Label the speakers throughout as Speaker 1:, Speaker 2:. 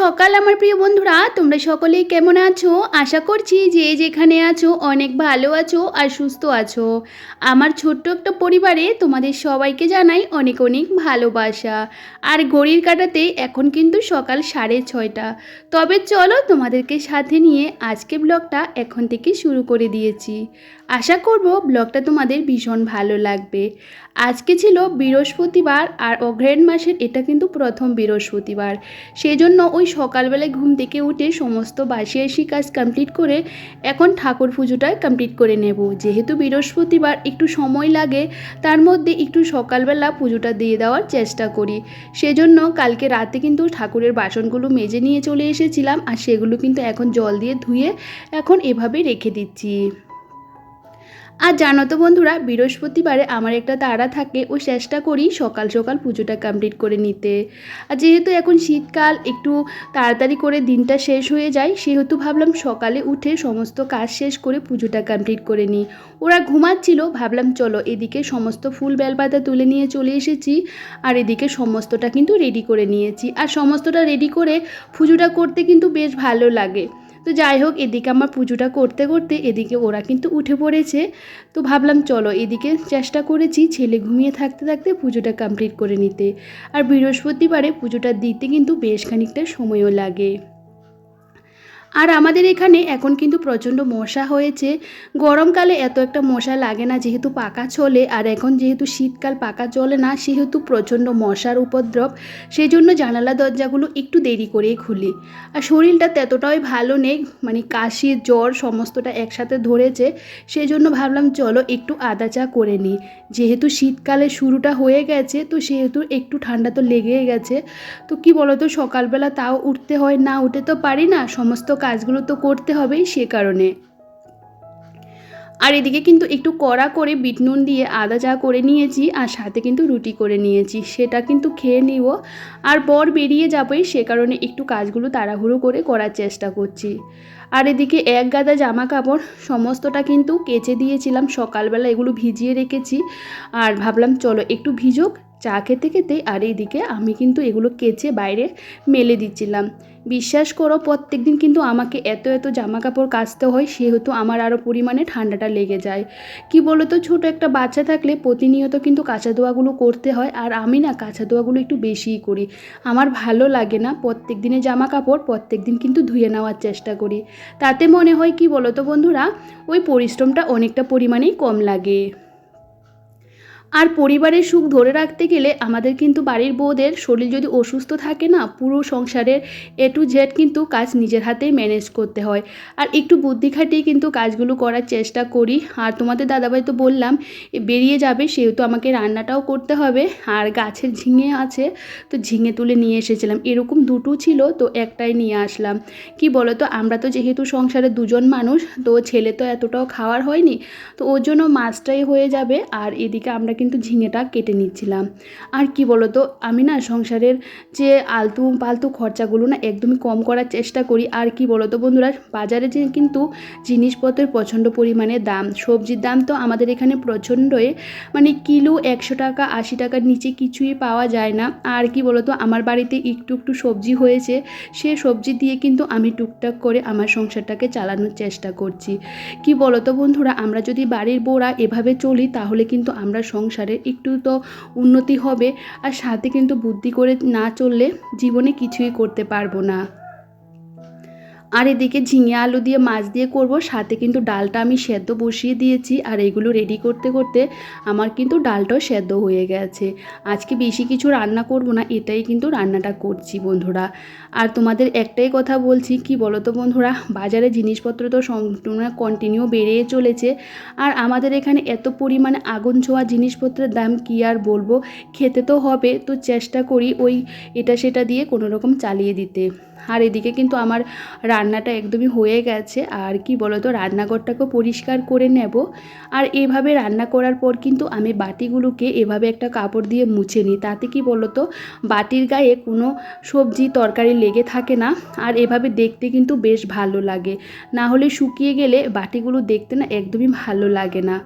Speaker 1: সকাল, আমার প্রিয় বন্ধুরা, তোমরা সকলেই কেমন আছো? আশা করছি যে যেখানে আছো, অনেক ভালো আছো আর সুস্থ আছো। আমার ছোট্ট একটা পরিবারে তোমাদের সবাইকে জানাই অনেক অনেক ভালোবাসা। আর ঘড়ির কাটাতে এখন কিন্তু সকাল সাড়ে ছয়টা। তবে চলো তোমাদেরকে সাথে নিয়ে আজকে ব্লগটা এখন থেকে শুরু করে দিয়েছি। আশা করব ব্লগটা তোমাদের ভীষণ ভালো লাগবে। আজকে ছিল বৃহস্পতিবার আর অগ্রহায়ণ মাসের এটা কিন্তু প্রথম বৃহস্পতিবার। সেই জন্য ওই সকালবেলায় ঘুম থেকে উঠে সমস্ত বাসি আসি কাজ কমপ্লিট করে এখন ঠাকুর পুজোটা কমপ্লিট করে নেব। যেহেতু বৃহস্পতিবার একটু সময় লাগে, তার মধ্যে একটু সকালবেলা পুজোটা দিয়ে দেওয়ার চেষ্টা করি। সেজন্য কালকে রাতে কিন্তু ঠাকুরের বাসনগুলো মেজে নিয়ে চলে এসেছিলাম আর সেগুলো কিন্তু এখন জল দিয়ে ধুয়ে এখন এভাবে রেখে দিচ্ছি। আর জানো তো বন্ধুরা, বৃহস্পতিবারে আমার একটা তাড়া থাকে, ও চেষ্টা করি সকাল সকাল পুজোটা কমপ্লিট করে নিতে। আর যেহেতু এখন শীতকাল, একটু তাড়াতাড়ি করে দিনটা শেষ হয়ে যায়, সেহেতু ভাবলাম সকালে উঠে সমস্ত কাজ শেষ করে পুজোটা কমপ্লিট করে নিই। ওরা ঘুমাচ্ছিল, ভাবলাম চলো এদিকে সমস্ত ফুল বেলপাতা তুলে নিয়ে চলে এসেছি, আর এদিকে সমস্তটা কিন্তু রেডি করে নিয়েছি। আর সমস্তটা রেডি করে পুজোটা করতে কিন্তু বেশ ভালো লাগে। তো যাই হোক, এদিকে আমার পুজোটা করতে করতে এদিকে ওরা কিন্তু উঠে পড়েছে। তো ভাবলাম চলো এদিকে চেষ্টা করেছি ছেলে ঘুমিয়ে থাকতে থাকতে পুজোটা কমপ্লিট করে নিতে। আর বৃহস্পতিবারে পুজোটা দিতে কিন্তু বেশ খানিকটা সময়ও লাগে। আর আমাদের এখানে এখন কিন্তু প্রচণ্ড মশা হয়েছে। গরমকালে এত একটা মশা লাগে না, যেহেতু পাকা চলে, আর এখন যেহেতু শীতকাল পাকা চলে না, সেহেতু প্রচণ্ড মশার উপদ্রব। সেই জন্য জানালা দরজাগুলো একটু দেরি করেই খুলি। আর শরীরটা ততটাই ভালো নেই মানে কাশি, জ্বর সমস্তটা একসাথে ধরেছে। সেই জন্য ভাবলাম, চলো একটু আদা চা করে নিই। যেহেতু শীতকালে শুরুটা হয়ে গেছে, তো সেহেতু একটু ঠান্ডা তো লেগেই গেছে। তো কি বলতো, সকালবেলা তাও উঠতে হয়, না উঠে তো পারি না, সমস্ত কাজগুলো তো করতে হবেই সে কারণে। আর এদিকে কিন্তু একটু কড়া করে বিট নুন দিয়ে আদা চা করে নিয়েছি, আর সাথে কিন্তু রুটি করে নিয়েছি, সেটা কিন্তু খেয়ে নিব। আর বর বেরিয়ে যাবেই, সে কারণে একটু কাজগুলো তাড়াহুড়ো করে করার চেষ্টা করছি। আর এদিকে এক গাদা জামা কাপড়, সমস্তটা কিন্তু কেচে দিয়েছিলাম, সকালবেলা এগুলো ভিজিয়ে রেখেছি। আর ভাবলাম, চলো একটু ভিজুক চা খেতে খেতে আর এইদিকে আমি কিন্তু এগুলো কেচে বাইরে মেলে দিচ্ছিলাম। বিশ্বাস করো প্রত্যেক দিন কিন্তু আমাকে এত এত জামা কাপড় কাচতে হয়, সেহেতু আমার আরও পরিমাণে ঠান্ডাটা লেগে যায়। কি বলো তো ছোটো একটা বাচ্চা থাকলে প্রতিনিয়ত কিন্তু কাঁচা ধোয়াগুলো করতে হয়, আর আমি না কাঁচা ধোয়াগুলো একটু বেশিই করি। আমার ভালো লাগে না প্রত্যেক দিনে জামা কাপড় প্রত্যেক দিন কিন্তু ধুয়ে নেওয়ার চেষ্টা করি। তাতে মনে হয় কি বলো তো বন্ধুরা, ওই পরিশ্রমটা অনেকটা পরিমাণেই কম লাগে। আর পরিবারের সুখ ধরে রাখতে গেলে আমাদের কিন্তু বাড়ির বউদের শরীর যদি অসুস্থ থাকে না, পুরো সংসারের এ টু জেড কিন্তু কাজ নিজের হাতেই ম্যানেজ করতে হয়। আর একটু বুদ্ধি খাটিয়ে কিন্তু কাজগুলো করার চেষ্টা করি। আর তোমাদের দাদাভাই তো বললাম বেরিয়ে যাবে, সেহেতু আমাকে রান্নাটাও করতে হবে। আর গাছের ঝিঙে আছে, তো ঝিঙে তুলে নিয়ে এসেছিলাম। এরকম দুটো ছিল, তো একটাই নিয়ে আসলাম। কি বলো তো আমরা তো যেহেতু সংসারে দুজন মানুষ, তো ছেলে তো এতটাও খাওয়ার হয়নি, তো ওর জন্য মাছটাই হয়ে যাবে। আর এদিকে আমরা কিন্তু ঝিঙেটা কেটে নিচ্ছিলাম। আর কি বলো তো আমি না সংসারের যে আলতু পালতু খরচাগুলো না একদমই কম করার চেষ্টা করি। আর কি বলো তো বন্ধুরা, বাজারে যে কিন্তু জিনিসপত্রের প্রচণ্ড পরিমাণে দাম, সবজির দাম তো আমাদের এখানে প্রচণ্ডই মানে কিলো একশো টাকা, আশি টাকার নিচে কিছুই পাওয়া যায় না। আর কি বলো তো আমার বাড়িতে একটু একটু সবজি হয়েছে, সে সবজি দিয়ে কিন্তু আমি টুকটাক করে আমার সংসারটাকে চালানোর চেষ্টা করছি। কি বলো তো বন্ধুরা, আমরা যদি বাড়ির বউরা এভাবে চলি, তাহলে কিন্তু আমরা সংসারে একটু তো উন্নতি হবে। আর সাথে কিন্তু বুদ্ধি করে না চললে জীবনে কিছুই করতে পারব না। আর এদিকে ঝিঙে আলু দিয়ে মাছ দিয়ে করব, সাথে কিন্তু ডালটা আমি সেদ্ধ বসিয়ে দিয়েছি, আর এগুলো রেডি করতে করতে আমার কিন্তু ডালটাও সেদ্ধ হয়ে গেছে। আজকে বেশি কিছু রান্না করব না, এটাই কিন্তু রান্নাটা করছি বন্ধুরা। আর তোমাদের একটাই কথা বলছি, কি বলো তো বন্ধুরা, বাজারে জিনিসপত্র তো কন্টিনিউ বেড়েই চলেছে, আর আমাদের এখানে এত পরিমাণে আগুন ছোঁয়া জিনিসপত্রের দাম কি আর বলব, খেতে তো হবে, তো চেষ্টা করি ওই এটা সেটা দিয়ে কোনো রকম চালিয়ে দিতে। আর এদিকে কিন্তু আমার রান্নাটা একদমই হয়ে গেছে। আর কি বলো তো রান্নাঘরটাকেও পরিষ্কার করে নেব। আর এভাবে রান্না করার পর কিন্তু আমি বাটিগুলোকে এভাবে একটা কাপড় দিয়ে মুছে নিই। তাতে কি বলো তো বাটির গায়ে কোনো সবজি তরকারি লেগে থাকে না। আর এভাবে দেখতে কিন্তু বেশ ভালো লাগে। না হলে শুকিয়ে গেলে বাটিগুলো দেখতে না একদমই ভালো লাগে না।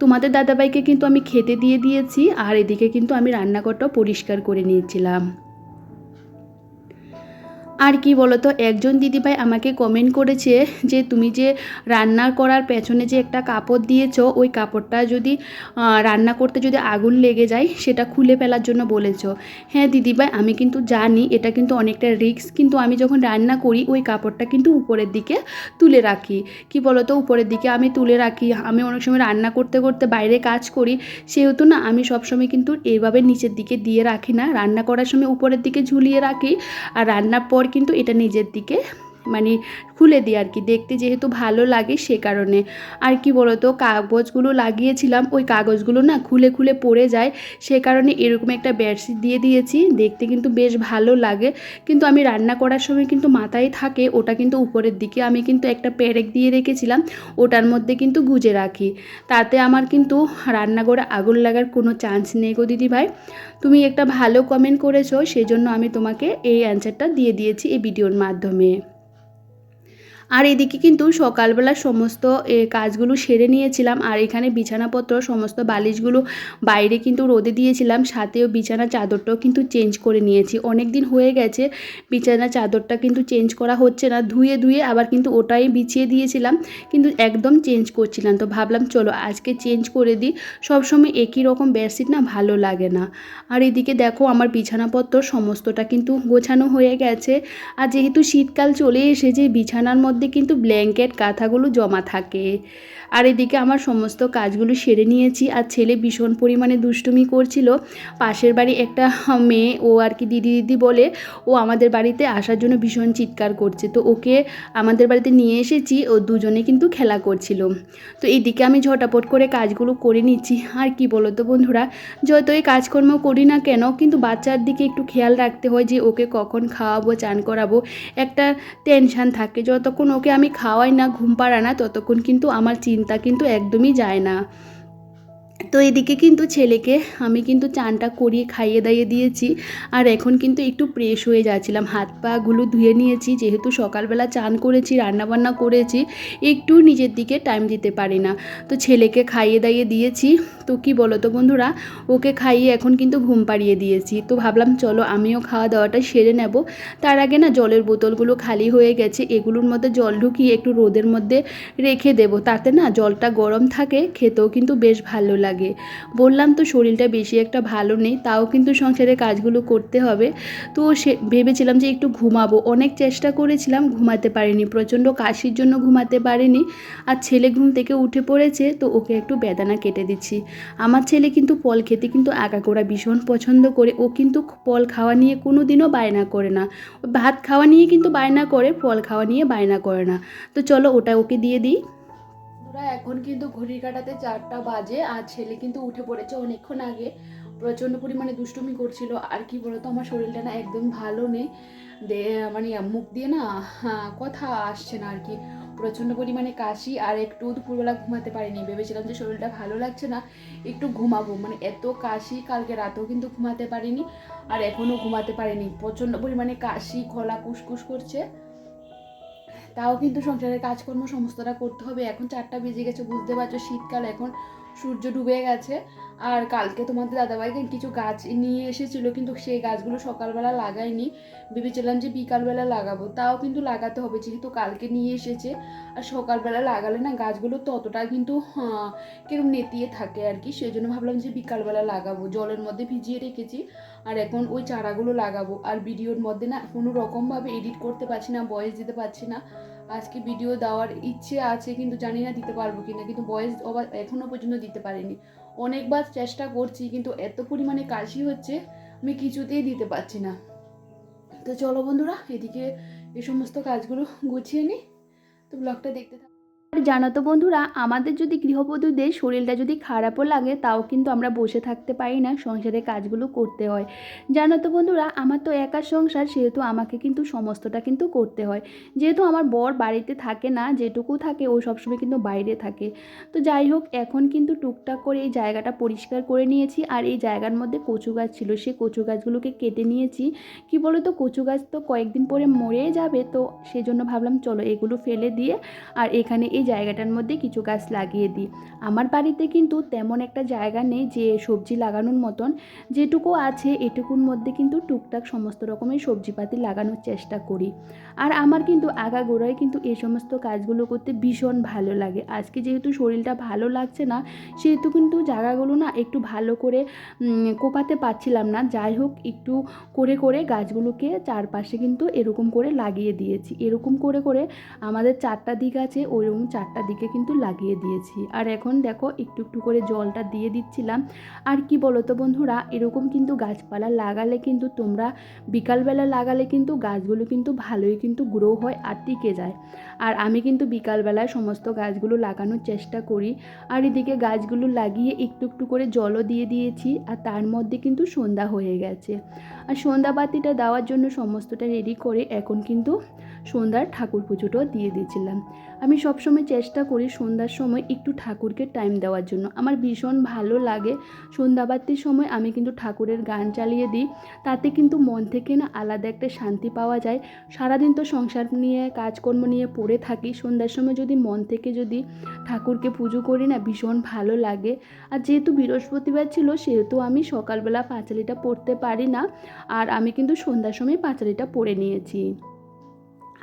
Speaker 1: তোমাদের দাদাভাইকে কিন্তু আমি খেতে দিয়ে দিয়েছি। আর এদিকে কিন্তু আমি রান্নাঘরটাও পরিষ্কার করে নিয়েছিলাম। আর কি বলতো, একজন দিদিভাই আমাকে কমেন্ট করেছে যে, তুমি যে রান্না করার পেছনে যে একটা কাপড় দিয়েছ, ওই কাপড়টা যদি রান্না করতে যদি আগুন লেগে যায়, সেটা খুলে ফেলার জন্য বলেছ। হ্যাঁ দিদিভাই, আমি কিন্তু জানি, এটা কিন্তু অনেকটা রিস্ক কিন্তু আমি যখন রান্না করি, ওই কাপড়টা কিন্তু উপরের দিকে তুলে রাখি। কি বলতো, উপরের দিকে আমি তুলে রাখি। আমি অনেক সময় রান্না করতে করতে বাইরে কাজ করি, সেহেতু না, আমি সবসময় কিন্তু এইভাবে নিচের দিকে দিয়ে রাখি না। রান্না করার সময় উপরের দিকে ঝুলিয়ে রাখি। আর রান্নার পর কিন্তু এটা নিজের দিকে মানে খুলে দিই আর কি। দেখতে যেহেতু ভালো লাগে সে কারণে। আর কি বলতো, কাগজগুলো লাগিয়েছিলাম, ওই কাগজগুলো না খুলে খুলে পড়ে যায়। সে কারণে এরকম একটা বেডশিট দিয়ে দিয়েছি, দেখতে কিন্তু বেশ ভালো লাগে। কিন্তু আমি রান্না করার সময় কিন্তু মাথায় থাকে, ওটা কিন্তু উপরের দিকে আমি কিন্তু একটা পেরেক দিয়ে রেখেছিলাম, ওটার মধ্যে কিন্তু গুজে রাখি। তাতে আমার কিন্তু রান্নাঘরে আগুন লাগার কোনো চান্স নেই গো দিদি ভাই তুমি একটা ভালো কমেন্ট করেছ সেই জন্য আমি তোমাকে এই অ্যান্সারটা দিয়ে দিয়েছি এই ভিডিওর মাধ্যমে। আর এদিকে কিন্তু সকালবেলা সমস্ত কাজগুলো সেরে নিয়েছিলাম। আর এখানে বিছানাপত্র, সমস্ত বালিশগুলো বাইরে কিন্তু রোদে দিয়েছিলাম। সাথেও বিছানা চাদরটাও কিন্তু চেঞ্জ করে নিয়েছি। অনেক দিন হয়ে গেছে বিছানা চাদরটা কিন্তু চেঞ্জ করা হচ্ছে না। ধুয়ে ধুয়ে আবার কিন্তু ওটাই বিছিয়ে দিয়েছিলাম, কিন্তু একদম চেঞ্জ করছিলাম। তো ভাবলাম, চলো আজকে চেঞ্জ করে দিই। সবসময় একই রকম বেডশিট না, ভালো লাগে না। আর এদিকে দেখো, আমার বিছানাপত্র সমস্তটা কিন্তু গোছানো হয়ে গেছে। আর যেহেতু শীতকাল চলে এসেছে, বিছানার মধ্যে কিন্তু ব্ল্যাঙ্কেট কাঁথাগুলো জমা থাকে। আর এদিকে আমার সমস্ত কাজগুলো সেরে নিয়েছি। আর ছেলে ভীষণ পরিমাণে দুষ্টুমি করছিল। পাশের বাড়ি একটা মেয়ে, ও আর কি দিদি দিদি বলে, ও আমাদের বাড়িতে আসার জন্য ভীষণ চিৎকার করছে। তো ওকে আমাদের বাড়িতে নিয়ে এসেছি। ও দুজনে কিন্তু খেলা করছিল। তো এদিকে আমি ঝটাপট করে কাজগুলো করে নিচ্ছি। আর কি বলো তো বন্ধুরা, যতই কাজকর্ম করি না কেন, কিন্তু বাচ্চার দিকে একটু খেয়াল রাখতে হয় যে ওকে কখন খাওয়াবো, চান করাবো। একটা টেনশান থাকে। যতক্ষণ ওকে আমি খাওয়াই না, ঘুম পাড়া না, ততক্ষণ কিন্তু আমার চিন্তা কিন্তু একদমই যায় না। তো এদিকে কিন্তু ছেলেকে আমি কিন্তু চানটা করিয়ে খাইয়ে দাইয়ে দিয়েছি। আর এখন কিন্তু একটু ফ্রেশ হয়ে যাচ্ছিলাম। হাত পাগুলো ধুয়ে নিয়েছি। যেহেতু সকালবেলা চান করেছি রান্নাবান্না করেছি, একটু নিজের দিকে টাইম দিতে পারি না। তো ছেলেকে খাইয়ে দাইয়ে দিয়েছি। তো কি বলো তো বন্ধুরা, ওকে খাইয়ে এখন কিন্তু ঘুম পাড়িয়ে দিয়েছি। তো ভাবলাম, চলো আমিও খাওয়া দাওয়াটা সেরে নেব। তার আগে না জলের বোতলগুলো খালি হয়ে গেছে। এগুলোর মধ্যে জল ঢুকিয়ে একটু রোদের মধ্যে রেখে দেবো। তাতে না জলটা গরম থাকে, খেতেও কিন্তু বেশ ভালো লাগে। বললাম, তো শরীরটা বেশি একটা ভালো নেই, তাও কিন্তু সংসারের কাজগুলো করতে হবে। তো সে, ভেবেছিলাম যে একটু ঘুমাবো। অনেক চেষ্টা করেছিলাম, ঘুমাতে পারিনি। প্রচণ্ড কাশির জন্য ঘুমাতে পারিনি। আর ছেলে ঘুম থেকে উঠে পড়েছে, তো ওকে একটু বেদানা কেটে দিচ্ছি। আমার ছেলে কিন্তু ফল খেতে কিন্তু আগাগোড়া ভীষণ পছন্দ করে। ও কিন্তু ফল খাওয়া নিয়ে কোনো দিনও বায়না করে না। ভাত খাওয়া নিয়ে কিন্তু বায়না করে, ফল খাওয়া নিয়ে বায়না করে না। তো চলো ওটা ওকে দিয়ে দিই। বন্ধুরা এখন কিন্তু ঘড়ির কাটাতে চারটা বাজে আর ছেলে কিন্তু উঠে পড়েছে অনেকক্ষণ আগে। প্রচণ্ড পরিমাণে দুষ্টুমি করছিল। আর কি বলতো আমার শরীরটা না একদম ভালো নেই। দে মানে মুখ দিয়ে না হ্যাঁ, কথা আসছে না আর কি। প্রচণ্ড পরিমাণে কাশি আর একটু দুপুরবেলা ঘুমাতে পারিনি। ভেবেছিলাম যে শরীরটা ভালো লাগছে না একটু ঘুমাবো। মানে এত কাশি কালকে রাতেও কিন্তু ঘুমাতে পারিনি আর এখনও ঘুমাতে পারিনি। প্রচণ্ড পরিমাণে কাশি গলা কুসকুস করছে। তাও কিন্তু সংসারের কাজকর্ম সমস্তটা করতে হবে। এখন চারটা বেজে গেছে বুঝতে পারছ? শীতকাল এখন সূর্য ডুবে গেছে। আর কালকে তোমাদের দাদাভাইকে কিছু গাছ নিয়ে এসেছিল কিন্তু সেই গাছগুলো সকালবেলা লাগাইনি ভেবেছিলাম যে বিকালবেলা লাগাবো তাও কিন্তু লাগাতে হবে যেহেতু কালকে নিয়ে এসেছে। আর সকালবেলা লাগালে না গাছগুলো ততটা কিন্তু আহ, কিরম নেতিয়ে থাকে আর কি। সেই জন্য ভাবলাম যে বিকালবেলা লাগাবো। জলের মধ্যে ভিজিয়ে রেখেছি। আর এখন ওই চারাগুলো লাগাবো। আর ভিডিওর মধ্যে না কোনো রকমভাবে এডিট করতে পারছি না ভয়েস দিতে পারছি না। আজকে ভিডিও দেওয়ার ইচ্ছে আছে, কিন্তু জানি না দিতে পারব কি না কিন্তু আবার এখনও পর্যন্ত দিতে পারিনি। অনেকবার চেষ্টা করছি, কিন্তু এত পরিমাণে কাশি হচ্ছে, আমি কিছুতেই দিতে পারছি না। তো চলো বন্ধুরা, এদিকে এই সমস্ত কাজগুলো গুছিয়ে নিই তো ব্লগটা দেখতে থাকো জানো তো বন্ধুরা, আমাদের যদি গৃহবধূদের শরীরটা যদি খারাপও লাগে, তাও কিন্তু আমরা বসে থাকতে পারি না, সংসারের কাজগুলো করতে হয়। জানো তো বন্ধুরা, আমার তো একা সংসার, সেহেতু আমাকে কিন্তু সমস্তটা কিন্তু করতে হয়। যেহেতু আমার বর বাড়িতে থাকে না, যেটুকু থাকে, ও সবসময় কিন্তু বাইরে থাকে। তো যাই হোক, এখন কিন্তু টুকটাক করে এই জায়গাটা পরিষ্কার করে নিয়েছি, আর এই জায়গার মধ্যে কচু গাছ ছিল সে কচু গাছগুলোকে কেটে নিয়েছি। কি বলো তো কচু গাছ তো কয়েকদিন পরে মরে যাবে, তো সেজন্য ভাবলাম, চলো এগুলো ফেলে দিয়ে, আর এখানে এই জায়গাটার মধ্যে কিছু গাছ লাগিয়ে দিই। আমার বাড়িতে কিন্তু তেমন একটা জায়গা নেই যে সবজি লাগানোর মতন। যেটুকু আছে এটুকুর মধ্যে কিন্তু টুকটাক সমস্ত রকমের সবজিপাতি লাগানোর চেষ্টা করি। আর আমার কিন্তু আগাগোড়ায় কিন্তু এই সমস্ত কাজগুলো করতে ভীষণ ভালো লাগে। আজকে যেহেতু শরীরটা ভালো লাগছে না, সেহেতু কিন্তু জায়গাগুলো না একটু ভালো করে কোপাতে পারছিলাম না। যাই হোক, একটু করে করে গাছগুলোকে চারপাশে কিন্তু এরকম করে লাগিয়ে দিয়েছি। এরকম করে করে আমাদের চারটা দিক আছে ওইরকম চারটা দিকে কিন্তু লাগিয়ে দিয়েছি। আর এখন দেখো একটু একটু করে জলটা দিয়ে দিচ্ছিলাম। আর কি বলো তো বন্ধুরা, এরকম কিন্তু গাছপালা লাগালে কিন্তু তোমরা বিকালবেলা লাগালে কিন্তু গাছগুলো কিন্তু ভালোই কিন্তু গ্রো হয় আর টিকে যায়। আর আমি কিন্তু বিকালবেলায় সমস্ত গাছগুলো লাগানোর চেষ্টা করি। আর এদিকে গাছগুলো লাগিয়ে একটু একটু করে জলও দিয়ে দিয়েছি আর তার মধ্যে কিন্তু সন্ধ্যা হয়ে গেছে। আর সন্ধ্যা বাতিটা দেওয়ার জন্য সমস্তটা রেডি করে এখন কিন্তু সন্ধ্যার ঠাকুর পুজোটাও দিয়ে দিয়েছিলাম। আমি সবসময় চেষ্টা করি সন্ধ্যার সময় একটু ঠাকুরকে টাইম দেওয়ার জন্য। আমার ভীষণ ভালো লাগে সন্ধ্যাবাতির সময়। আমি কিন্তু ঠাকুরের গান চালিয়ে দিই। তাতে কিন্তু মন থেকে না আলাদা একটা শান্তি পাওয়া যায়। সারাদিন তো সংসার নিয়ে, কাজকর্ম নিয়ে পড়ে থাকি। সন্ধ্যার সময় যদি মন থেকে যদি ঠাকুরকে পুজো করি না, ভীষণ ভালো লাগে। আর যেহেতু বৃহস্পতিবার ছিল, সেহেতু আমি সকালবেলা পাঁচালিটা পড়তে পারি না। আর আমি কিন্তু সন্ধ্যার সময় পাঁচালিটা পড়ে নিয়েছি।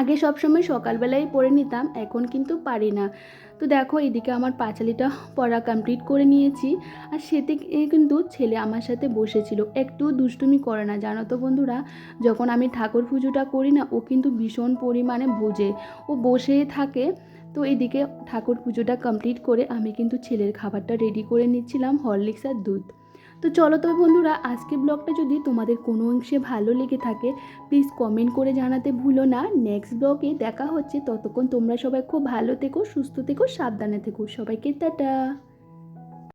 Speaker 1: আগে সবসময় সকালবেলাই পরে নিতাম, এখন কিন্তু পারি না। তো দেখো, এদিকে আমার পাঁচালিটা পড়া কমপ্লিট করে নিয়েছি। আর সেতে কিন্তু ছেলে আমার সাথে বসেছিল। একটু দুষ্টুমি করে না, জানো তো বন্ধুরা? যখন আমি ঠাকুর পুজোটা করি না, ও কিন্তু ভীষণ পরিমাণে বোঝে। ও বসেই থাকে, তো এদিকে ঠাকুর পুজোটা কমপ্লিট করে আমি কিন্তু ছেলের খাবারটা রেডি করে নিচ্ছিলাম, হরলিক্স আর দুধ। তো চলো তবে বন্ধুরা, আজকের ব্লগটা যদি তোমাদের কোনো অংশে ভালো লেগে থাকে প্লিজ কমেন্ট করে জানাতে ভুলো না। নেক্সট ব্লগে দেখা হচ্ছে, ততক্ষণ তোমরা সবাই খুব ভালো থেকো, সুস্থ থেকো, সাবধানে থেকো। সবাইকে টাটা।